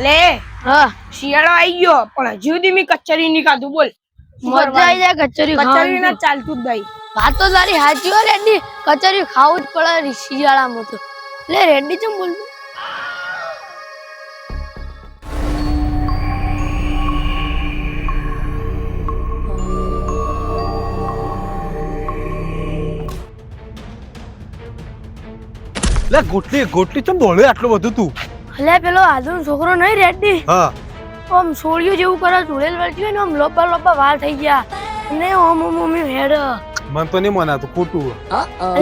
અલે હા. શિયાળો આવી ગયો પણ હજુ સુધી મેં કચરી નહીં ખાધું બોલ. મજા આવી જાય કચોરી કચરી ના ચાલતું જ નહીં. વાત તો તારી સાચી હોય રેડ્ડી. કચોરી ખાવું જ પડે શિયાળામાં તો. લે રેડ્ડી ચમ બોલતું લે ગોટલી ગોટલી ચમ દોડે આટલું બધું તું? અલે પેલો આદુનો છોકરો નહીં રેડી હા. ઓમ સોળિયું જેવું કરે ચૂડેલ વળતી હોય ને ઓમ લોપા લોપા વાળ થઈ ગયા. ને ઓમ ઓમ ઓમ હેડ. મન તો નહીં મનાતું ખોટું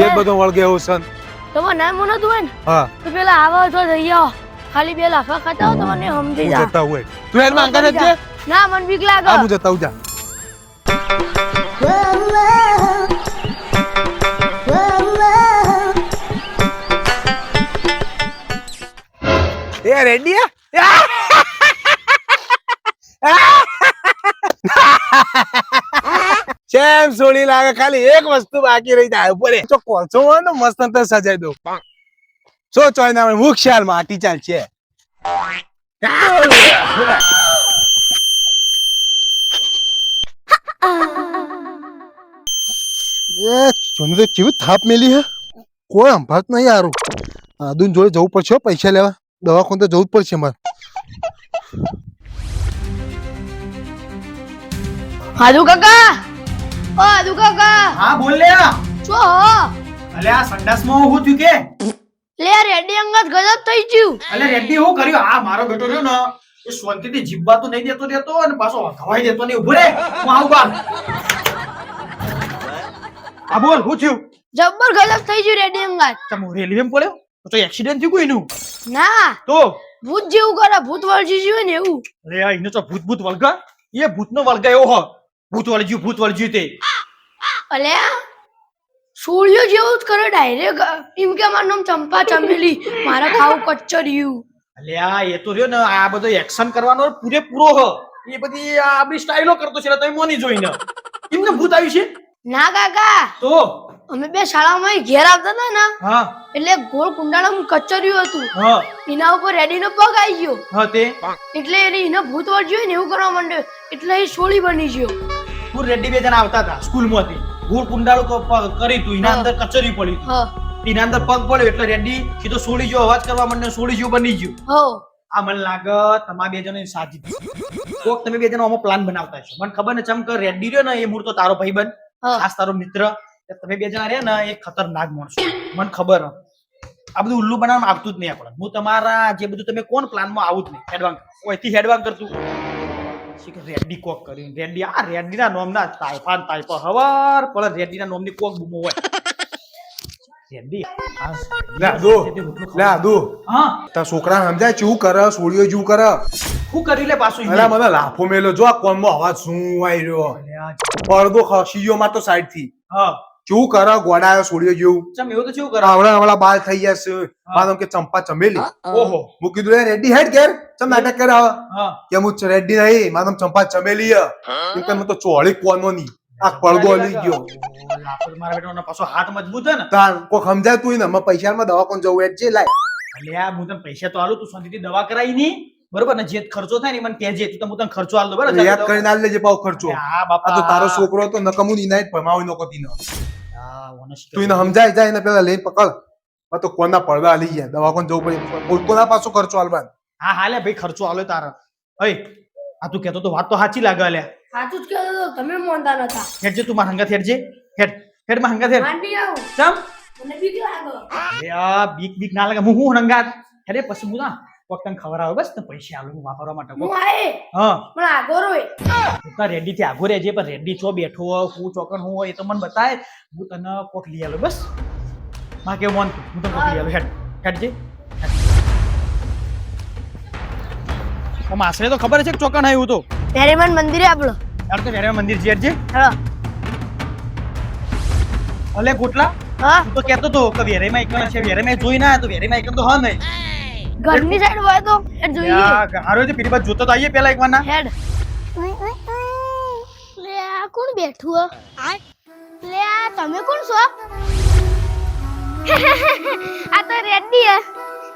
એ બધો વળગે એવું સન તમે ના મનાતું હોય ને? હા. તો પેલા આવા તો થઈ આવો. ખાલી બે લાફા ખાતા હો તો મને સમજી જા. જતા હોય. તું હેડમાં અંગાને ના મન બીક આ લાગે હું જતા હું જા. એ રેડી ચેમ સોળી લાગે ખાલી એક વસ્તુ બાકી રહી જાય ઉપર તો કોલસો હોય ને મસ્ત અંતર સજાઈ દો સો ચોય ના હું ખ્યાલ માટી ચાલ છે. એ જોને તો કેવી થાપ મેલી હે. કોઈ અંભાત નહીં આરું આદુન જોડે જવું પડશે પૈસા લેવા. દવાખાને તો જવું જ પડશે મારે હાજુ કાકા! ઓ હાજુ કાકા! હા બોલ લે છો હો. અલે આ સંડાસમાં હું થયું કે? લે રેડી અંગત ગજબ થઈ ગયું. અલે રેડી હું કર્યું? આ મારો બેટો રહ્યો ને એ શાંતિથી જીભવા તો નહીં દેતો દેતો અને પાછો હવાઈ દેતો નહીં. ઊભો રે હું આવું બાર. આ બોલ હું થયું? જબ્બર ગજબ થઈ ગયું રેડી અંગત. તમ રેલવે માં પડ્યો? તો એક્સિડન્ટ થયું કોઈનું ના. તો? ભૂત જેવું કરે ભૂત વળજી જીવે ને એવું. અરે આ એનો તો ભૂત ભૂત વળગા. એ ભૂતનો વળગા એવો હો. ભૂત વળગ્યું ભૂત વળગ્યું તે. અલે સોળિયો જેવું જ કરે ડાયરેક્ટ એમ કે મારું નામ ચંપા ચમેલી? મારે ખાવું કચરિયું અલે આ એ તો રહ્યો ને આ બધો એક્શન કરવાનો પૂરેપૂરો હ. એ બધી આ આપણી સ્ટાઇલો કરતો છે તમે મોની જોઈને. એમને ભૂત આવ્યું છે? ના કાકા. તો? અમે બે શાળામાં ઘેર આવતા હતા ને હા. એટલે ગોળ કુંડાળામાં કચરિયું હતું. હા. એના ઉપર રેડીનો પગ આવી ગયો. હા તે? એટલે એને એને ભૂત વળગ્યું ને એવું કરવા માંડ્યો. એટલે એ સોળી બની ગયો. હું રેડી બે જણા આવતા હતા સ્કૂલમાંથી. ગુળ કુંડાળું કરી તું. એના અંદર કચરી પડી હા. એના અંદર પગ પડ્યો એટલે રેડી સીધો સોળી જેવો અવાજ કરવા માંડ્યો સોળી જેવું બની ગયું. હો. આ મને લાગે તમારા બે જણા સાચી કોક તમે બે જણા આમાં પ્લાન બનાવતા છો મને ખબર ને ચમ કે રેડી રહ્યો ને એ મૂળ તો તારો ભાઈ બન ખાસ તારો મિત્ર. તમે બે જણા રહ્યા ને એ ખતરનાક માણસો. મને ખબર હ. આ બધું ઉલ્લુ બનાવવામાં આવતું જ નહીં આપણે હું તમારા જે બધું તમે કોણ પ્લાનમાં આવું જ નહીં. હેડવાંગ ઓયથી હેડવાંગ કરતું. રેડ્ડી કોક કર્યું રેડ્ડી આ રેડ્ડીના નોમના તાઇફા ને તાઇફા હવાર પણ રેડ્ડીના નોમની કોક બૂમો હોય. રેડ્ડી આ દો. હા તાર છોકરા સમજાય ચેવું કરે સોળીઓ જેવું કરે. શું કરી લે પાછું અલા મને લાફો મેલો જો આ કોનમાં અવાજ શું આવી રહ્યો પડદો ખસી ગયો માં તો સાઈડથી હા. કેવું કરો ગોડા છોડ્યો જેવું ચમ એવું તો શું કરો? આવડા આવડા બાલ થઈ જશે મારો કે ચંપા ચમેલી. ઓહો. હું કીધું "એ રેડી હેડ કેર ચમ નાટક કર હા. કે હું રેડી નહીં. મારો ચંપા ચમેલી હે. એમ કે તો ચોળી કોનો ની. આ પડગો લઈ ગયો. મારા બેટાનો પાછો હાથ મજબૂત હે ને. તાર કોઈ સમજાય તું ને મેં પૈસા માં કોણ જવું એટ જે લાય. અલ્યા હું તને પૈસા તો આલું તું શાંતિથી દવા કરાવી ની. બરોબર? ને જે ખર્ચો થાય ને મને કહેજે. તું તો હું તને ખર્ચો આલ દો બરાબર? યાદ કરીને આલ લેજે પાવ ખર્ચો. હા બાપા. આ તો તારો છોકરો હતો નકમું ની નાઈટ ભમાવી નો કોતી નો હા, honest તું એને સમજાય જાય ને પેલા લઈ પકડ. આ તો કોના પડદા લઈ ગયા? દવાખાને જવું પડે. કોના પાછો ખર્ચો આલવાન હા હા લે ભાઈ ખર્ચો આલો તારા. અય આ તું કહેતો તો વાત તો સાચી લાગે અલ્યા સાચું જ કહેતો તો તમે મોંધા નતા હેડજે તું મારા હંગાત હેડજે. હેડ હેડમાં હંગાત હેડ. માંડી આવ. ચમ? મને બીક લાગે. આ બીક બીક ના લાગે. હું હું હંગાત? હેડે પછી હું ના કોક તને ખબર આવે બસ ને પૈસા આલુ વાપરવા માટે હું પણ આગો રોય. તું રેડી થી આગો રહેજે પણ રેડી છો બેઠો હું ચોકન હું હોય એ તો મને બતાય. હું તને કોક લઈ આલું બસ. માં કે મન હું તને કોક લઈ આલું હેડ હેડ જે આશરે તો ખબર છે કે ચોકન આવ્યું તો પેરેમાન મંદિરે આપણો યાર તો વેરે મંદિર હેડ જે હા. અલે ગોટલા હા. તો કહેતો તો કે વેરેમાં એકણ છે વેરેમાં જોઈ ના તો વેરેમાં એકણ તો હા નહીં. ઘરની સાઈડ હોય તો એ જોઈએ. હારો છે પેલી બાજુ જોતો તો આઈએ પેલા એક વાર ના હેડ લે આ કોણ બેઠું હો? લે આ તમે કોણ છો? આ તો રેડ્ડી હે.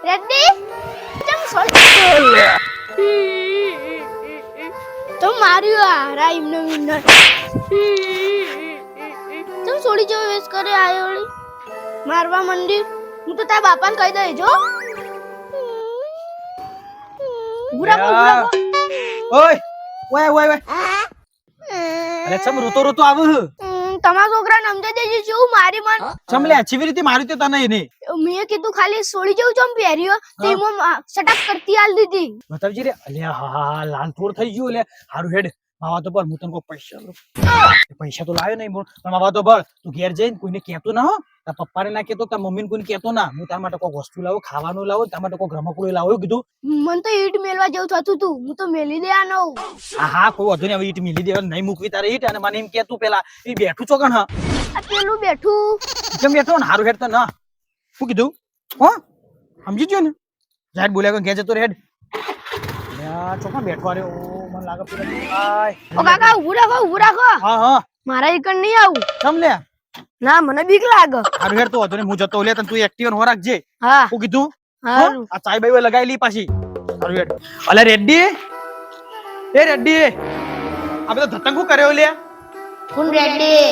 રેડ્ડી? ચમ સોલ તો માર્યું હારા એમને વિનર. તું છોડી જો વેસ કરે આયોળી મારવા મંડી હું તો તારા બાપાને કહી દઈ જો બુરા કો બુરા કો ઓય ઓય ઓય. ઓય અરે ચમ રોતો રોતો આવે તમારા છોકરાને સમજાઈ દેજો શું? મારી મન ચમલે ચીવી રીતે મારી તે તને એને. મેં કીધું ખાલી સોળી જેવું ચમ પહેર્યો તે મો સટક કરતી આલ દીધી. બતાવજી રે અલ્યા હા લાલ થોડ થઈ ગયું લે હારું હેડ માવા તો પર હું તને કોઈ પૈસા પૈસા તો લાવ્યો નહીં પણ માવા તો બળ તું ઘેર જઈને કોઈને કહેતો ના હો. તાર પપ્પાને ના કહેતો તાર મમ્મીને કોઈને કહેતો ના. હું તારા માટે કોઈ વસ્તુ લાવો ખાવાનું લાવો તારા માટે કોઈ રમકડું લાવો કીધું. મન તો ઈટ મેલવા જેવું થતું તું. હું તો મેલી દે આ નવ હા હા કોઈ વધુ નહીં. હવે ઈટ મેલી દેવા નહીં મૂકવી તારે ઈટ. અને મને એમ કહેતું પેલા એ બેઠું ચોકણ હા? આ પેલું બેઠું. કેમ બેઠો ને? હારું હેડ તો ના. શું કીધું? હો? સમજી ગયો ને? જાહેર બોલ્યા કે ઘેર જતો રે ચોખા બેઠવા રહ્યો. મને લાગે પેલા ઓ કાકા ઉભું રાખો ઉભું રાખો. હા હા. મારા એકણ નહીં આવું. ચમ લે. ના મને બીક લાગે. હારું તો વધુ નહીં હું જતો લે તને તું એક્ટિવ હો રાખજે. હા. શું કીધું હારું. આ ચાય બાઈ લગાવી લી પાછી. હારું હેડ અલે રેડ્ડી. એ રેડ્ડી. આ બધો ધતંગુ કર્યો લે? કોણ રેડ્ડી?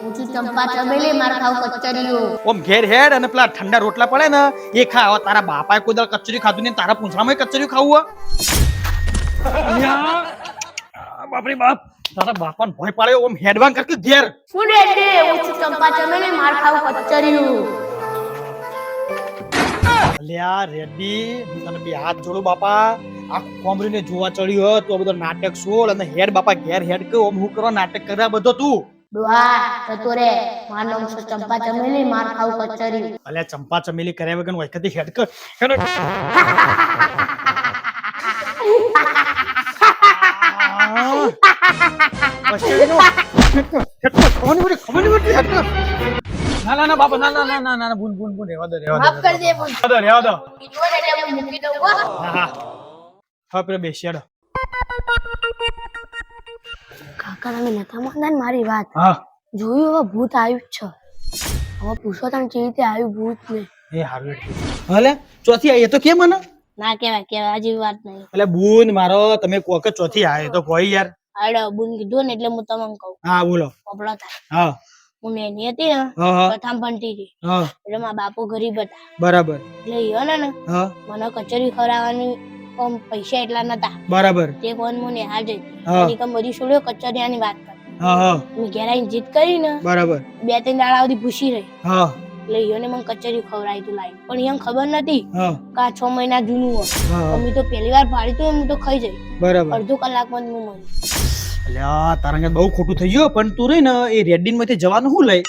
હું છું ચંપા ચમેલી માર ખાવ કચરિયો ઓમ ઘેર હેડ અને પેલા ઠંડા રોટલા પડે ને એ ખા. તારા બાપાએ કોઈ દાળ કચરી ખાધું ને તારા પૂંછડામાં કચરી ખાવું બાપરે બાપ. તારા બાપાને ભય પાડે ઓમ હેડવાન કરકે ઘેર. કોણ રેડ્ડી હું ચંપા ચમેલી માર ખાવ કચરિયો. અલ્યા રેડી હું તને બે હાથ જોડું બાપા. આ કોમરીને જોવા ચડ્યો હ, તું બધો નાટક સોળ અને હેડ બાપા ઘેર હેડ કે ઓમ હું કરો નાટક કર્યા બધો તું? ડોહા જતો રે. માર નામ છે ચંપા ચમેલી માર ખાવ કચરિયો. અલ્યા ચંપા ચમેલી કર્યા વગર વખતે હેડ કર. કાકા તમે નતા માનતા મારી વાત હા જોયું હવે ભૂત આવ્યું છે હવે પૂછો તમે કેવી રીતે આવ્યું ભૂત ને એ હારું હલે, ચોથી આવી તો કેમ મને ના કેવાય કેવાય આજે વાત નહીં. એટલે બુન મારો તમે કોક ચોથી આવે તો કોઈ યાર. આડો બુન કીધું ને એટલે હું તમને કહું. હા બોલો. પોપડો થાય. હા. હું નેની હતી ને પ્રથમ ભણતી હતી. એટલે મારા બાપુ ગરીબ હતા. બરાબર. એટલે યો ને ને મને કચેરી ખવડાવવાની કમ પૈસા એટલા નતા. બરાબર. તે કોણ મુ નિહાળ જઈ. એની કમ બધી છોડ્યો કચરિયાની વાત કરી. હા હા. મેં ઘેરાઈ જીત કરી ને બરાબર. બે ત્રણ દાડા સુધી ભૂસી રહી. હા. એટલે ઈયોને મને કચેરી ખવડાવી તું લાઈ પણ ઈયોને ખબર નથી કે આ છ મહિના જૂનું હોય. અમે તો પહેલી વાર ભાડી તો હું તો ખાઈ જઈ બરાબર. અડધો કલાકમાં હું મળી. અલ્યા તારા બહુ ખોટું થઈ ગયું પણ તું રહી ને એ રેડિનમાંથી જવાનું શું લઈ?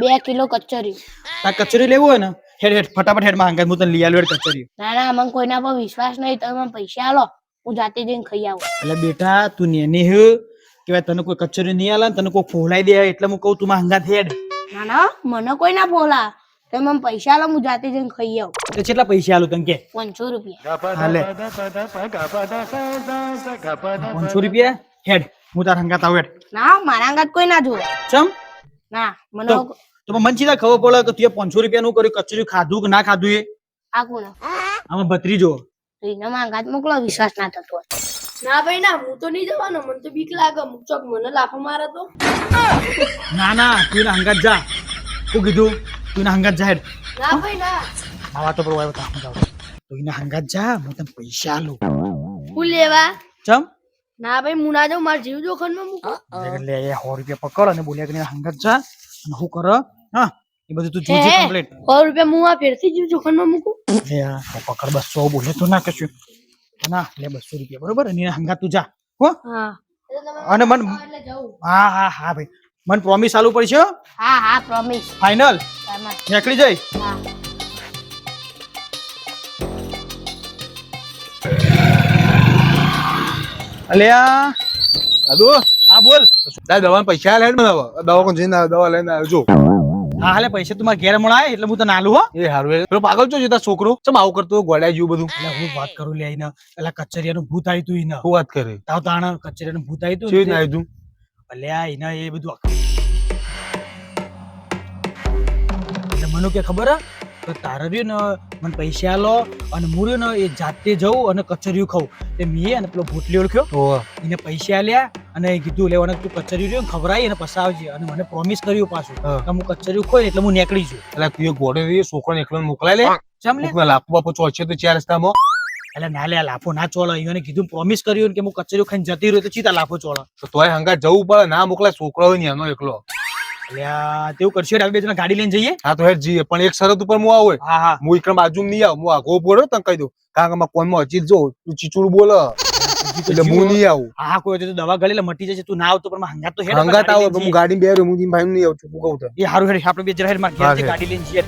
બે કિલો કચરી તાર કચરી લેવું હોય ને હેડ હેડ ફટાફટ હેડમાં અંગાત હું તને લઈ આલું હેડ કચરી ના ના મને કોઈના પર વિશ્વાસ નહીં. તમે પૈસા આલો હું જાતે જઈને ખાઈ આવું. એટલે બેટા તું નેની હે કેવાય તને કોઈ કચરી નહીં આલે તને કોઈ ફોલાઈ દે એટલે હું કહું તું માં અંગાત હેડ. ના ના મને કોઈ ના બોલા તમે મને પૈસા આલો હું જાતે જઈને ખાઈ આવું. તો કેટલા પૈસા આલો તને કે? પાંચસો રૂપિયા. હાલે. પાંચસો રૂપિયા? હેડ હું તાર હંગાત આવું હેડ. ના મારા અંગાત કોઈ ના જોવે ચમ? ના મને તો તો મને ચીધા ખબર પડે કે તું પાંચસો રૂપિયા નું કર્યું કચરી ખાધું કે ના ખાધું એ? આ કોણ? આમાં ભત્રીજો તો એના માંગાત મોકલો વિશ્વાસ ના થતો હોય. ના ભાઈ ના હું તો નહીં જવાનો. મને તો બીક લાગે. મુકચોક મને લાફો મારે તો. ના ના તું હંગાત જા. શું કીધું? તું એના હંગાત જા હેડ ના ભાઈ ના આવા તો બરોબર આવ્યો તા જાવ તો એના હંગાત જા હું તને પૈસા આલું હું લેવા ચમ ના ભાઈ હું ના જાઉં મારા જીવ જોખમમાં મૂકો એટલે એ સો રૂપિયા પકડ અને બોલ્યા કે હંગાત જા અને શું કર હા એ બધું તું જોજે હે? કમ્પ્લીટ સો રૂપિયા હું આ ફેરથી જીવ જોખમમાં મૂકું લે આ પકડ બસો બોલે તો ના કશું ના લે બસો રૂપિયા બરોબર અને હંગાત તું જા હો હા અને મન હા હા હા ભાઈ મને પ્રોમિસ આલવું પડશે હા હા પ્રોમિસ ફાઇનલ નીકળી જઈ? અલ્યા. દાદુ? હા બોલ. તારે દવાના પૈસા આલે હેડ મને દવા કોણ જઈને દવા લઈને આવજો હા હાલે પૈસા તું મારા ઘેર મળાય એટલે હું તને આલું હો. એ હારું એ. પેલો પાગલ છો છે છોકરો? ચમ આવું કરતો ગોડાઈ જેવું બધું? એટલે હું વાત કરું લે એને પેલા કચરિયાનું ભૂત આવ્યું તું એને શું વાત કરે? તાવ તાણ કચરિયાનું ભૂત આવ્યું તું તું આવ્યું તું અલ્યા એને એ બધું મને કે ખબર તો તારે રહ્યું ને મને પૈસા લો અને હું રહ્યું ને એ જાતે જવું અને કચરિયું ખાઉં. તે મેં અને પેલો ભૂટલી ઓળખ્યો. એને પૈસા લ્યા અને કીધું લેવાને તું કચરિયું રહ્યું ખવડાવી અને પસાવજે. અને મને પ્રોમિસ કર્યું પાછું કે હું કચરિયું ખોઈ એટલે હું નીકળી છું એટલે તું ઘોડે રહી છોકરાને એકલો મોકલાય લે. ચમ લે? કોકના બાપો ચોચે તો ચાર રસ્તામાં. એટલે ના લે લાફો ના ચોળો. એને કીધું પ્રોમિસ કર્યું કે હું કચરિયું ખાઈને જતી રહ્યો તો ચીતા લાફો ચોળો. તો તોય હંગા જવું પડે ના મોકલાય છોકરો હોય ને એનો એકલો. તેવું કરશે આવી બે જણા ગાડી લઈને જઈએ. હા તો હેર જઈએ. પણ એક શરત ઉપર હું આવું હા હા. હું એકદમ બાજુ નહીં આવું. હું આગો બોલો તને કહી દઉં. કારણ કે કોનમાં હજી જો તું ચીચુડ બોલ. એટલે હું નહીં આવું. હા હા કોઈ તો દવા ગળેલે મટી જશે તું ના આવતો પણ હંગાત તો હેડ હંગાત આવો હું ગાડી બે હું ભાઈ નહીં આવું છું કહું એ હારું હેડ આપણે બે જરા હેડ માર. ગાડી લઈને જઈએ.